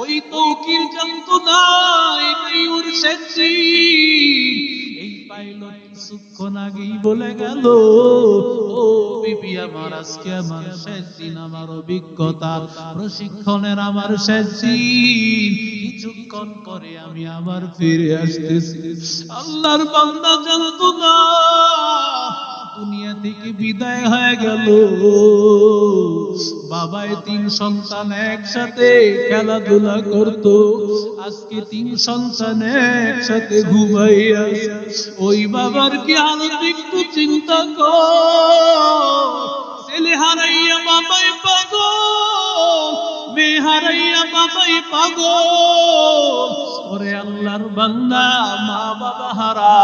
ওই তৌকির এই কিছুক্ষণ আগেই বলে গেল, ও বিবি, আমার আজকে আমার শেষ দিন আমার অভিজ্ঞতার প্রশিক্ষণের আমার শেষ দিন কিছুক্ষণ পরে আমি আবার ফিরে আসতেছি। আল্লাহর বান্দা জানতো না দুনিয়া থেকে বিদায় হয়ে গেল? বাবায় তিন সন্তান একসাথে খেলাধুলা করত। আজকে তিন সন্তান একসাথে ঘুমাইয়া ওই বাবার কি হালত একটু চিন্তা কর? ছেলে হারাইয়া বাবাই পাগল, মেয়ে হারাইয়া বাবাই পাগল। ওরে আল্লাহর বান্দা, মা বাবা হারা,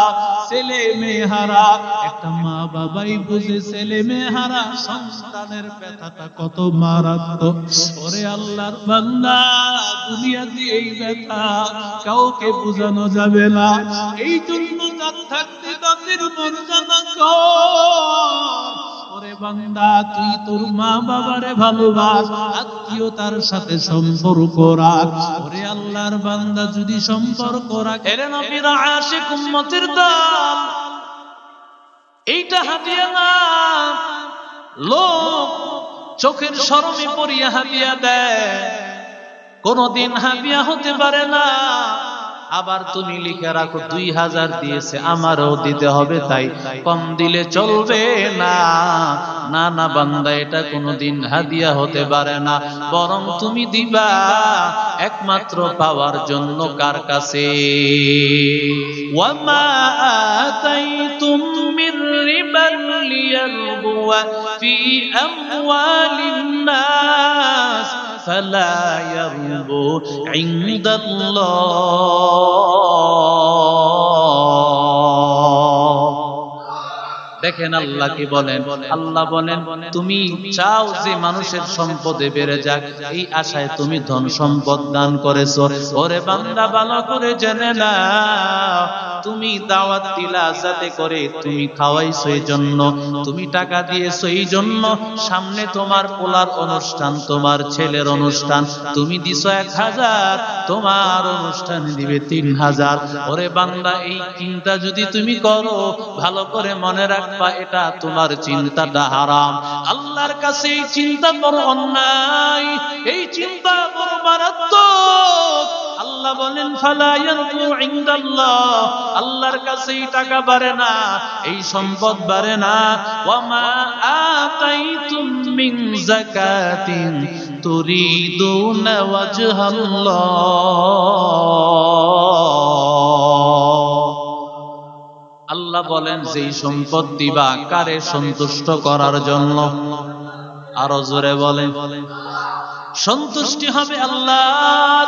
ছেলে মেয়ে হারা। একটা মা বাবাই বুঝে ছেলে মেয়ে হারা, সন্তানের ব্যথাটা কত মারাত্মক। ওরে আল্লাহর বান্দা দুনিয়াতে এই ব্যথা কাউকে বোঝানো যাবে না। এই জন্য যার থাকতে তাদের মর্যাদা কর আত্মীয়তার সাথে সম্পর্ক আল্লাহর বান্দা, যদি সম্পর্ক এইটা হাতিয়া না। লোক চোখের শরমে পড়িয়া হাতিয়া দেয়। কোনদিন হাতিয়া হতে পারে না। আবার তুমি লিখে রাখো দুই হাজার দিয়েছে, আমারও দিতে হবে তাই। কম দিলে চলবে না। না না বান্দা, এটা কোনোদিন হাদিয়া হতে পারে না। বরং তুমি দিবা একমাত্র পাওয়ার জন্য কার কাছে? ওয়ামা فلا يربو عند الله দেখেন আল্লাহ কি বলেন? আল্লাহ বলেন, তুমি চাও যে মানুষের সম্পদে বেড়ে যাক। এই আশায় তুমি ধন সম্পদ দান করেছ। ওরে বান্দা ভালো করে জেনে না তুমি দাওয়াত দিলা যাতে করে তুমি খাওয়াইছো এই জন্য তুমি টাকা দিয়েছ এই জন্য সামনে তোমার পোলার অনুষ্ঠান, তোমার ছেলের অনুষ্ঠান। তুমি দিছো এক হাজার, তোমার অনুষ্ঠান দিবে তিন হাজার। ওরে বান্দা, এই চিন্তা যদি তুমি করো, ভালো করে মনে রাখবা এটা তোমার চিন্তাটা হারাম। আল্লাহর কাছে এই চিন্তা বড় অন্যায়, এই চিন্তা বড় মারাত্মক। আল্লাহ বলেন আল্লাহর কাছে এই টাকা বাড়ে না, এই সম্পদ বাড়ে না। ওয়ামা আতাইতুম মিন যাকাতিন তুরিদুনা ওয়াজহাল্লাহ। আল্লাহ বলেন, যেই সম্পদ দিবা, কারে সন্তুষ্ট করার জন্য? আরও জোরে বলেন। সন্তুষ্টি হবে আল্লাহ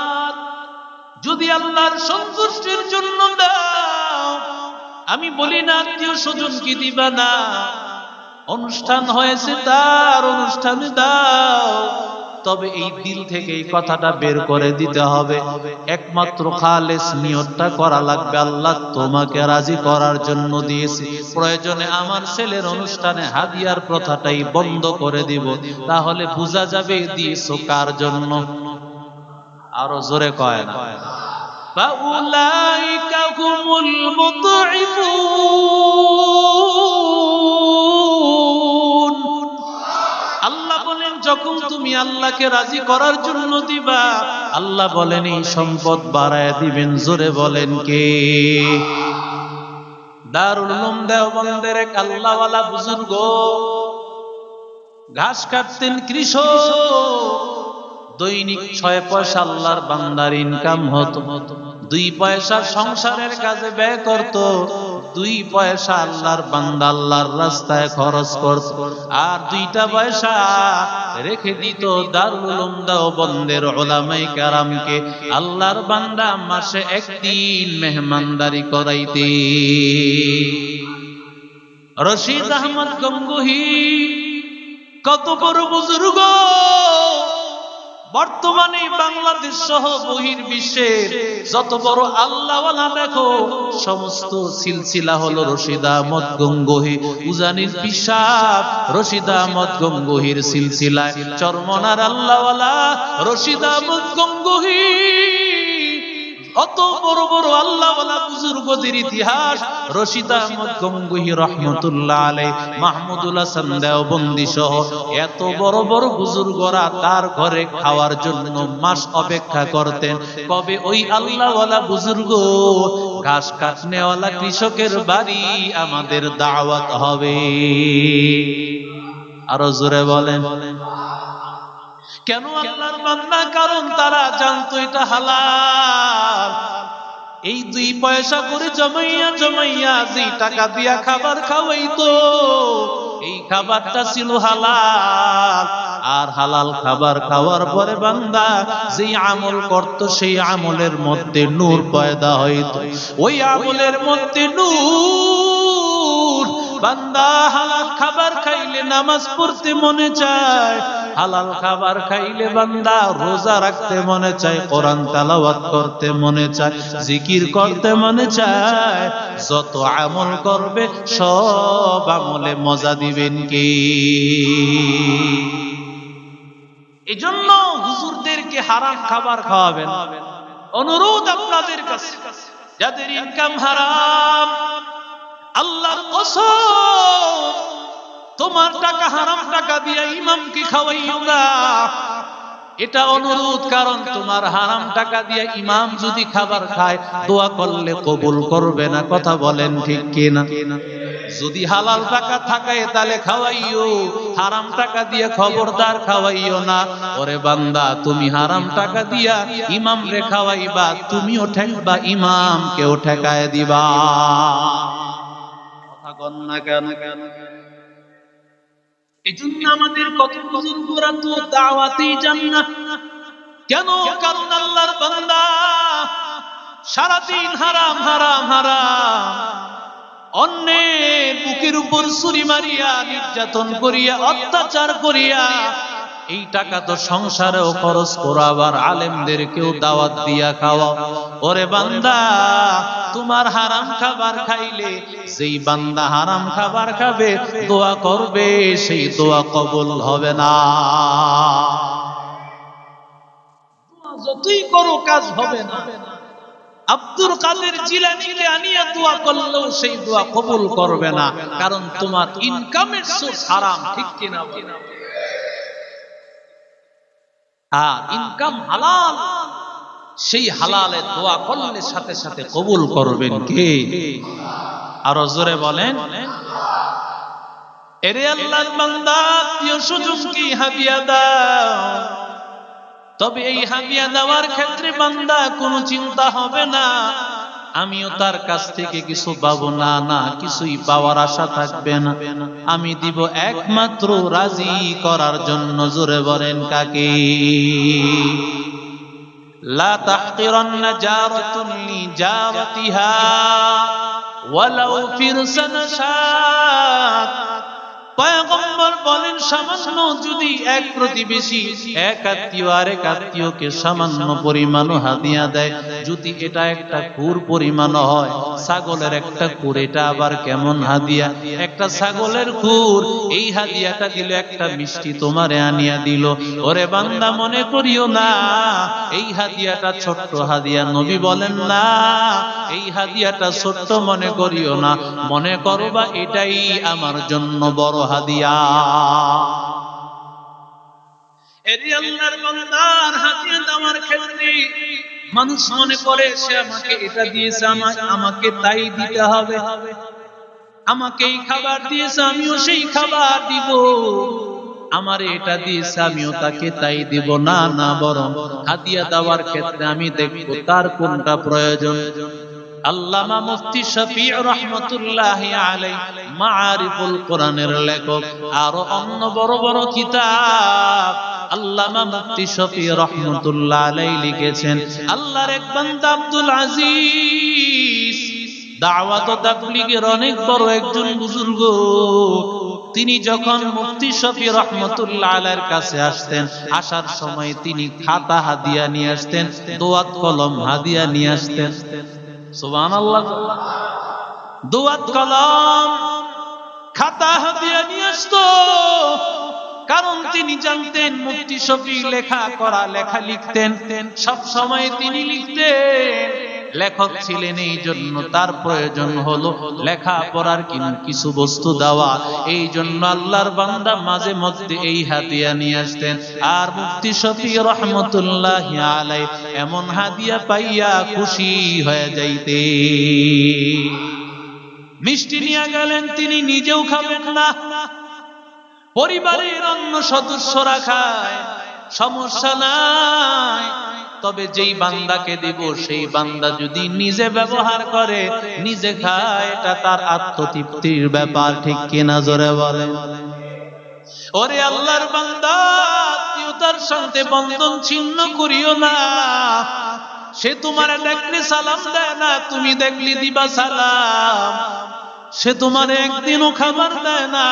যদি আল্লাহর সন্তুষ্টির জন্য আমি বলি না, আত্মীয় স্বজন কি দিবা না? অনুষ্ঠান হয়েছে, তার অনুষ্ঠানে দাও। তবে এই দিল থেকে এই কথাটা বের করে দিতে হবে একমাত্র খালেস নিয়তটা করা লাগবে আল্লাহ তোমাকে রাজি করার জন্য দিয়েছি প্রয়োজনে আমার ছেলের অনুষ্ঠানে হাদিয়ার প্রথাটাই বন্ধ করে দিব তাহলে বোঝা যাবে দিয়েছো কার জন্য আরো জোরে কয় না فأولئك هم المضعفون যখন তুমি আল্লাহকে রাজি করার জন্য দিবা, আল্লাহ বলেন, এই সম্পদ বাড়ায় দিবেন, জোরে বলেন কে? দারুল উলুম দেওবন্দের এক আল্লাহওয়ালা বুজুর্গ, ঘাস কাটতেন কৃষক। দৈনিক ছয় পয়সা আল্লাহর বান্দার ইনকাম হতো। দুই পয়সা সংসারের কাজে ব্যয় করত। দুই পয়সা আল্লাহর বান্দা আল্লাহর রাস্তায় খরচ করত। আর দুইটা পয়সা রেখে দিত দারুল উলুম দেওবন্দের ওলামাই কারামকে। আল্লাহর বান্দা মাসে একদিন মেহমানদারি করাইতে। রশিদ আহমদ গঙ্গুহি, কত বড় বুজুর্গ! বর্তমানে বাংলাদেশ সহ বহির বিশ্বের যত বড় আল্লাহওয়ালা দেখো, সমস্ত সিলসিলা হলো রশিদা মদ গঙ্গোহী উজানির পিসাব, রশিদা মদ গঙ্গোহীর সিলসিলায়। চরমনার আল্লাহওয়ালা রশিদা মদ গঙ্গোহী অত বড় বড় আল্লাহওয়ালা বুজুর্গদের ইতিহাস, রশিদ আহমদ গঙ্গুহি রহমতুল্লাহ আলাই মাহমুদুল হাসান দেওবন্দি সহ এত বড় বড় বুজুর্গরা তার ঘরে খাওয়ার জন্য মাস অপেক্ষা করতেন। কবে ওই আল্লাহওয়ালা বুজুর্গ, ঘাস কাটনেওয়ালা কৃষকের বাড়ি আমাদের দাওয়াত হবে? আরও জোরে বলেন। কেন আল্লাহর বান্দা? কারণ তারা জানতো এটা হালাল। এই দুই পয়সা করে জমাইয়া জমাইয়া যে টাকা দিয়া খাবার খাওয়াইতো, এই খাবারটা ছিল হালাল। আর হালাল খাবার খাওয়ার পরে বান্দা যেই আমল করত, সেই আমলের মধ্যে নূর পয়দা হইতো। ওই আমলের মধ্যে নূর। বান্দা হালাল খাবার খাইলে নামাজ পড়তে মনে চায়। হালাল খাবার খাইলে বান্দা রোজা রাখতে মনে চায়, কোরআন তালাওয়াত করতে মনে চায়, জিকির করতে মনে চায়, যত আমল করবে সব আমলে মজা দিবেন কি? এজন্য হুজুরদেরকে হারাম খাবার খাওয়াবেন। অনুরোধ আপনাদের কাছে, যাদের ইনকাম হারাম, আল্লাহর কসম তোমার টাকা, হারাম টাকা দিয়ে ইমামকে খাওয়াইও না এটা অনুরোধ, কারণ তোমার হারাম টাকা দিয়ে ইমাম যদি খাবার খায়, দোয়া করলে কবুল করবে না, কথা বলেন ঠিক কিনা? যদি হালাল টাকা থাকায় তাহলে খাওয়াইও, হারাম টাকা দিয়ে খবরদার খাওয়াইও না। ওরে বান্দা, তুমি হারাম টাকা দিয়া ইমাম রে খাওয়াইবা, তুমিও ঠেকবা ইমাম কেউ ঠেকায় দিবা। কথা কন না কেন কেন? এই জন্য আমাদের কত বুজুর্গরা তো দাওয়াতেই যান না। কেন? কারণ আল্লাহর বান্দা সারাদিন হারাম হারাম হারাম। অন্যের বুকের উপর ছুরি মারিয়া নির্যাতন করিয়া, অত্যাচার করিয়া এই টাকা তো সংসারেও খরচ করো আবার আলেমদেরকেও দাওয়াত দিয়া খাওয়া। ওরে বান্দা, তোমার হারাম খাবার খাইলে যেই বান্দা হারাম খাবার খাবে, দোয়া করবে, সেই দোয়া কবুল হবে না। যতই করো, কাজ হবে না। আব্দুল কাদের জিলানিকে আনিয়া দোয়া করলেও সেই দোয়া কবুল করবে না, কারণ তোমার ইনকামের সোর্স হারাম, ঠিক কিনা? ইনকাম হালাল। সেই হালালে দোয়া করলে সাথে সাথে কবুল করবেন কে? আরও জোরে বলেন। তবে এই হাবিয়া দেওয়ার ক্ষেত্রে বান্দা কোনো চিন্তা হবে না। আমিও তার কাছ থেকে কিছু পাবো না না, কিছুই পাওয়ার আশা থাকবে না। আমি দিব একমাত্র রাজি করার জন্য, জোরে বলেন কাকে? লা তাহকিরন্ন জারাতুন লিজারাতিহা ওয়ালাউ ফিরসান শাত পয়গম্বর বলেন, সামান্য যদি এক প্রতিবেশী, এক আত্মীয় আত্মীয়কে সামান্য দেয়, যদি এটা একটা কুর পরিমাণ হয়, ছাগলের একটা কুর, এটা আবার কেমন হাদিয়া? একটা ছাগলের কুর, এই হাদিয়াটা দিল, একটা মিষ্টি তোমারে আনিয়া দিল। ওরে বান্দা, মনে করিও না, এই হাদিয়াটা ছোট্ট হাদিয়া, নবী বলেন না। এই হাদিয়াটা ছোট্ট মনে করিও না। মনে করবা এটাই আমার জন্য বড় হাদিয়া। ক্ষেত্রে মানুষ মনে করে, সে আমাকে এটা দিয়েছে, আমা- আমাকে তাই দিতে হবে। আমাকে এই খাবার দিয়েছে, আমিও সেই খাবার দিব। আমার এটা দিয়েছে, আমিও তাকে তাই দিব। না না, বরং হাদিয়া দেওয়ার ক্ষেত্রে আমি দেখব তার কোনটা প্রয়োজন। আল্লামা মুফতি শফি রহমতুল্লাহ আলাই মারিফুল কোরআনের লেখক, আরও অন্য বড় বড় কিতাব আল্লামা মুফতি শফি রহমতুল্লাহ আলাই লিখেছেন। আল্লাহর এক বান্দা আব্দুল আজিজ, দাওয়াত অনেক বড় একজন বুজুর্গ। তিনি যখন মুফতি শফি রহমতুল্লাহ আলাইয়ের কাছে আসতেন, আসার সময় তিনি খাতা হাদিয়া নিয়ে আসতেন, দোয়াত কলম হাদিয়া নিয়ে আসতেন। খাতা নিয়ে আসতো। কারণ তিনি জানতেন মুক্তি শফি লেখা করা লেখা লিখতেন। সব সময় তিনি লিখতেন। লেখক ছিলেন এই জন্য তার প্রয়োজন হলো লেখা পড়ার কিছু বস্তু দেওয়া। এই জন্য আল্লাহর বান্দা মাঝে মধ্যে এই হাদিয়া নিয়ে আসতেন। আর মুক্তি শফি রহমতুল্লাহ আলাই এমন হাদিয়া পাইয়া খুশি হয়ে যাইতে। মিষ্টি নিয়ে গেলেন, তিনি নিজেও খাবেন না। পরিবারের অন্য সদস্যরা খায়, সমস্যা নাই। তবে যেই বান্দাকে দিব, সেই বান্দা যদি নিজে ব্যবহার করে, নিজে খায়, এটা তার আত্মতৃপ্তির ব্যাপার, ঠিক কিনা জোরে বলে? ওরে আল্লাহর বান্দা আত্মীয়তার সাথে বন্ধন ছিন্ন করিও না। সে তোমার দেখলে সালাম দেয় না, তুমি দেখলি দিবা সালাম। সে তোমার একদিনও খাবার দেয় না।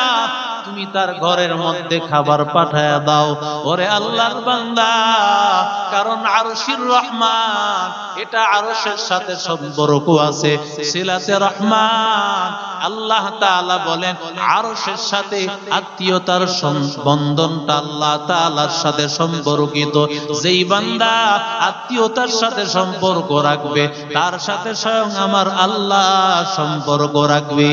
তুমি তার ঘরের মধ্যে খাবার পাঠায় দাও। ওরে আল্লাহর বান্দা, কারণ আরশির রহমান, এটা আরশের সাথে সম্পর্ক আছে। সিলাতে রহমান, আল্লাহ তাআলা বলেন, আরশের সাথে আত্মীয়তার বন্ধনটা আল্লাহ তাআলার সাথে সম্পর্কিত। যেই বান্দা আত্মীয়তার সাথে সম্পর্ক রাখবে, তার সাথে স্বয়ং আমার আল্লাহ সম্পর্ক রাখবে।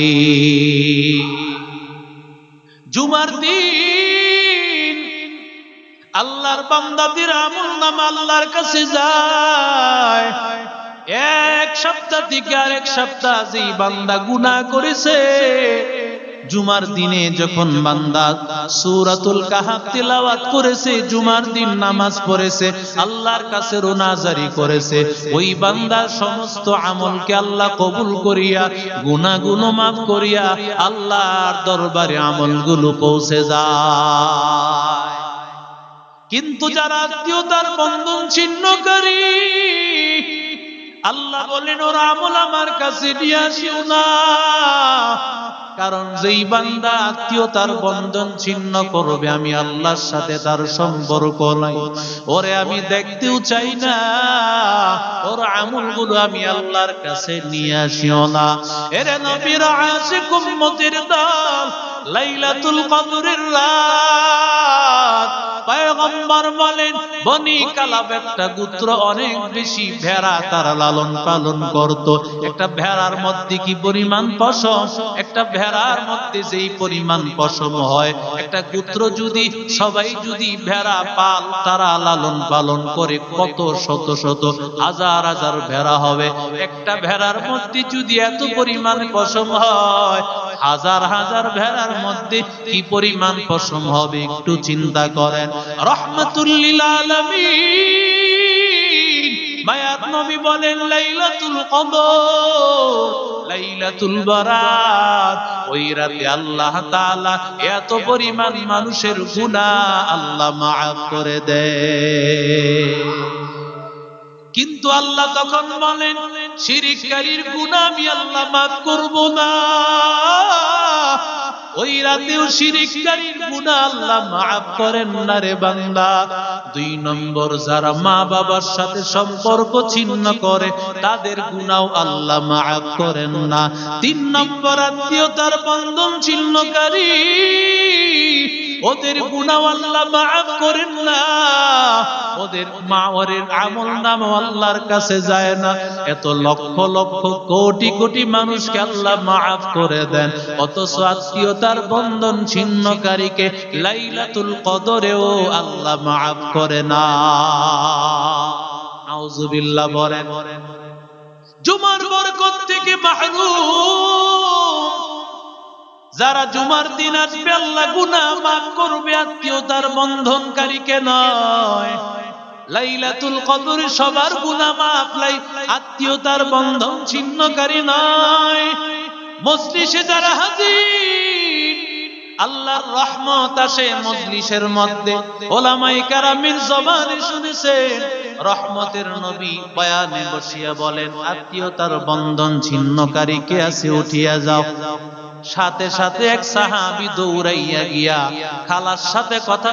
জুমার দিন। আল্লাহর বান্দাদের আমল নাম আল্লাহর কাছে যায়। এক সপ্তাহ থেকে আরেক সপ্তাহ যেই বান্দা গুনাহ করেছে জুমার দিনে যখন বান্দা সূরাতুল কাহাফ তিলাওয়াত করেছে, জুমার দিন নামাজ পড়েছে, আল্লাহর কাছে রোনাজারি করেছে, ওই বান্দার সমস্ত আমলকে আল্লাহ কবুল করিয়া, গুনাহগুলো মাফ করিয়া আল্লাহর দরবারে আমলগুলো পৌঁছে যায়। কিন্তু যারা আত্মীয়তার বন্ধন ছিন্নকারী আল্লাহ বলেন, ওর আমল আমার কাছে নিয়ে আসিও না। কারণ যেই বান্দা আত্মীয়তার বন্ধন ছিন্ন করবে, আমি আল্লাহর সাথে তার সম্পর্ক নাই। ওরে আমি দেখতেও চাই না, ওর আমলগুলো আমি আল্লাহর কাছে নিয়ে আসিও না। এরে নবীর আশিক উম্মতির দল, লাইলাতুল কদরের রাত পয়গম্বর বলেন, বনি কালাব একটা গোত্র অনেক বেশি ভেড়া তারা লালন পালন করত। একটা ভেড়ার মধ্যে কি পরিমাণ পশম? একটা ভেড়ার মধ্যে যেই পরিমাণ পশম হয়, একটা গোত্র যদি, সবাই যদি ভেড়া পাল তারা লালন পালন করে, কত শত শত হাজার হাজার ভেড়া হবে। একটা ভেড়ার মধ্যে যদি এত পরিমাণ পশম হয়, হাজার হাজার ভেড়ার মধ্যে কি পরিমাণ পশম হবে একটু চিন্তা করেন। এত পরিমাণ মানুষের গুনাহ আল্লাহ মাফ করে দেয় কিন্তু আল্লাহ তখন বলেন, শিরিককারীর গুনাহ আমি আল্লাহ মাফ করব না। ওই রাতেও শিরিককারীর গুনাহ আল্লাহ মাফ করেন না রে বান্দা। দুই নম্বর, যারা মা বাবার সাথে সম্পর্ক ছিন্ন করে, তাদের গুনাও আল্লাহ মাফ করেন না। তিন নম্বর আত্মীয়তার বন্ধন ছিন্নকারী। ওদের আল্লাহ মাফ করেন না। ওদের মা ওরের আমল নাম আল্লাহর কাছে যায় না। এত লক্ষ লক্ষ কোটি কোটি মানুষকে আল্লাহ মাফ করে দেন। অথচ আত্মীয়তার বন্ধন ছিন্নকারীকে লাইলাতুল কদরেও আল্লাহ মাফ করে না। আউযুবিল্লাহ বলেন, জুমার বরকত থেকে মাহরুম যারা জুমার দিন আসবে, আল্লাহ গুনাহ মাফ করবে আত্মীয়তার বন্ধনকারীকে নয়। লাইলাতুল কদর সবার গুনাহ মাফ, লাই আত্মীয়তার বন্ধন ছিন্নকারী নয়। মজলিসে যারা হাজির, আল্লাহর রহমত আসে মজলিসের মধ্যে। ওলামাই কারামের জবানে শুনেছেন, রহমতের নবী বয়ানে বসিয়া বলেন আত্মীয়তার বন্ধন ছিন্নকারী, কে আছে উঠিয়া যাও। সাথে সাথে এক সাহাবি দৌড়াইয়া গিয়া খালার সাথে কথা